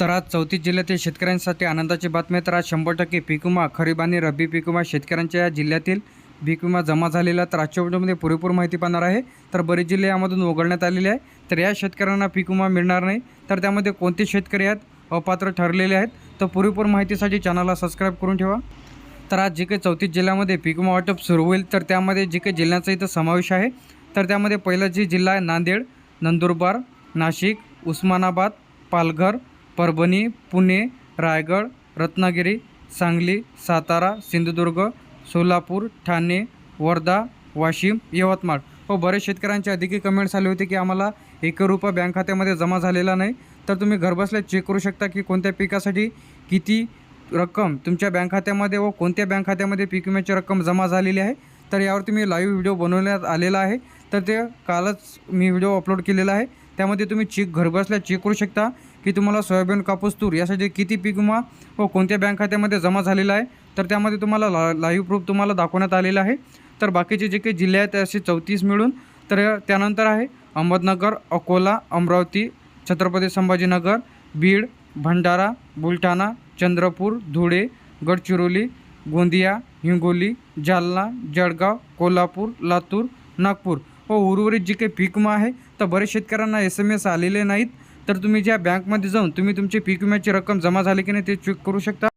तर आज चौतीस जिल्ह्यातील शेतकऱ्यांसाठी आनंदाची बातमी आहे. तर आज शंभर टक्के पीक विमा खरीप आणि रब्बी पीक विमा शेतकऱ्यांच्या या जिल्ह्यातील पीक विमा जमा झालेला तर आजच्या व्हिडिओमध्ये पुरेपूर माहिती पाहणार आहे. तर बरेच जिल्हे यामधून वगळण्यात आलेले आहे तर या शेतकऱ्यांना पीक विमा मिळणार नाही. तर त्यामध्ये कोणते शेतकरी आहेत? अपात्र ठरलेले आहेत. तर पुरेपूर माहितीसाठी चॅनलला सबस्क्राईब करून ठेवा. तर आज जे काही चौतीस जिल्ह्यामध्ये पीक विमा वाटप सुरू होईल तर त्यामध्ये जे काही जिल्ह्यांचा इथं समावेश आहे तर त्यामध्ये पहिला जे जिल्हा आहे नांदेड नंदुरबार नाशिक उस्मानाबाद पालघर परभणी पुणे रायगड रत्नागिरी सांगली सातारा सिंधुदुर्ग सोलापूर ठाणे वर्धा वाशिम यवतमाळ. व बरेच शेतकऱ्यांचे अधिकही कमेंट्स आले होते की आम्हाला एक रुपया बँक खात्यामध्ये जमा झालेला नाही. तर तुम्ही घरबसल्या चेक करू शकता की कोणत्या पिकासाठी किती रक्कम तुमच्या बँक खात्यामध्ये व कोणत्या बँक खात्यामध्ये पीक विम्याची रक्कम जमा झालेली आहे. तर यावरती मी लाईव्ह व्हिडिओ बनवण्यात आलेला आहे. तर ते कालच मी व्हिडिओ अपलोड केलेला आहे. त्यामध्ये तुम्ही चेक घरबसल्या चेक करू शकता. की तुम्हाला सोयाबीन कापूस तूर यासाठी किती पीक विमा व कोणत्या बँक खात्यामध्ये जमा झालेला आहे? तर त्यामध्ये तुम्हाला ला लाईव्ह प्रूफ तुम्हाला दाखवण्यात आलेलं आहे. तर बाकीचे जे काही जिल्हे आहेत असे चौतीस मिळून तर त्यानंतर आहे अहमदनगर अकोला अमरावती छत्रपती संभाजीनगर बीड भंडारा बुलढाणा चंद्रपूर धुळे गडचिरोली गोंदिया हिंगोली जालना जळगाव कोल्हापूर लातूर नागपूर व उर्वरित जे काही पीक आहे तर बरेच शेतकऱ्यांना एस एम एस आलेले नाहीत. तर तुम्ही ज्या बँकमध्ये जाऊन तुम्ही तुमची पीक विम्याची रक्कम जमा झाली की नाही ते चेक करू शकता.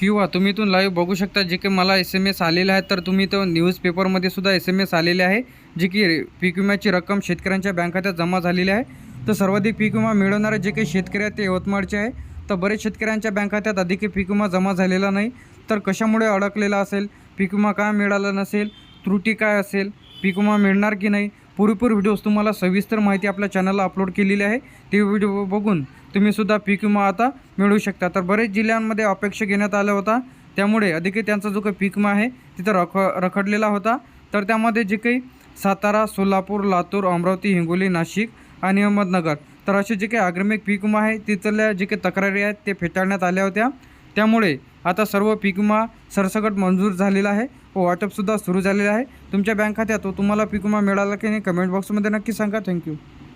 किंवा तुम्ही इथून लाईव्ह बघू शकता जे की मला एस एम एस आलेले आहेत. तर तुम्ही तो न्यूजपेपरमध्ये सुद्धा एस एम एस आलेले आहे जे की पीक विम्याची रक्कम शेतकऱ्यांच्या बँक खात्यात जमा झालेली आहे. तर सर्वाधिक पीक विमा मिळवणारे जे काही शेतकरी आहेत ते यवतमाळचे आहे. तर बरेच शेतकऱ्यांच्या बँक खात्यात अधिक पीक विमा जमा झालेला नाही. तर कशामुळे अडकलेला असेल? पीक विमा का मिळाला नसेल? त्रुटी काय असेल? पीक विमा मिळणार की नाही पुरेपूर व्हिडिओज तुम्हाला सविस्तर माहिती आपल्या चॅनलला अपलोड केलेली आहे. ते व्हिडिओ बघून तुम्ही सुद्धा पीक विमा आता मिळू शकता. तर बरेच जिल्ह्यांमध्ये अपेक्षा घेण्यात आल्या होता. त्यामुळे अधिक त्यांचा जो काही पीक विमा आहे तिथं रख रखडलेला होता. तर त्यामध्ये जे काही सातारा सोलापूर लातूर अमरावती हिंगोली नाशिक आणि अहमदनगर तर असे जे काही आग्रमिक पीक विमा आहे तिथल्या जे काही तक्रारी आहेत ते फेटाळण्यात आल्या होत्या. त्यामुळे आता सर्व पीक विमा सरसकट मंजूर झालेला आहे. व वाटपसुद्धा सुरू झालेलं आहे. तुमच्या बँक खात्यात तुम्हाला पीक विमा मिळाला की नाही कमेंट बॉक्समध्ये नक्की सांगा. थँक्यू.